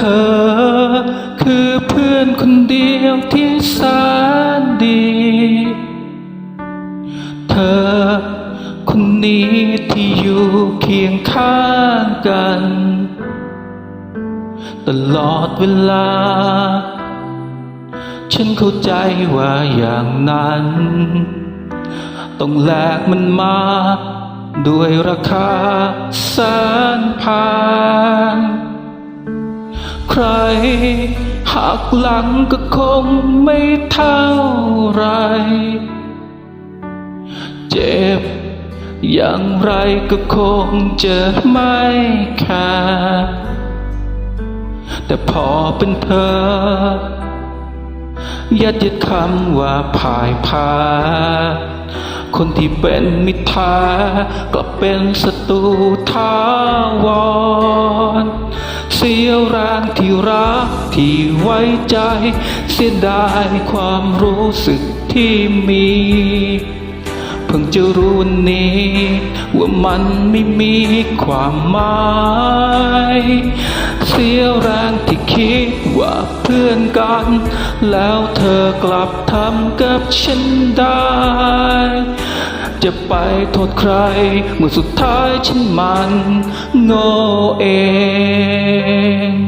ธอ คือเพื่อนคนเดียวที่แสนดี เธอ คนนี้ที่อยู่เคียงข้างกัน ตลอดเวลา ฉันเข้าใจว่าอย่างนั้น ต้องแลกมันมาด้วยราคาแสนพาน ใครหักหลังก็คงไม่เท่าไร เจ็บอย่างไรก็คงจะไม่แค่แต่พอเป็นเธอยัดยียดคำว่าพ่ายพา คนที่เป็นมิตรแท้กลับเป็นศัตรูท้าวร เสียแรงที่รักที่ไว้ใจ เสียดายความรู้สึกที่มี เพิ่งจะรู้วันนี้ ว่ามันไม่มีความหมายเสียแรงที่คิดว่าเพื่อนกัน แล้วเธอกลับทำกับฉันได้ จะไปโทษใคร เมื่อสุดท้ายฉันมันโง่เอง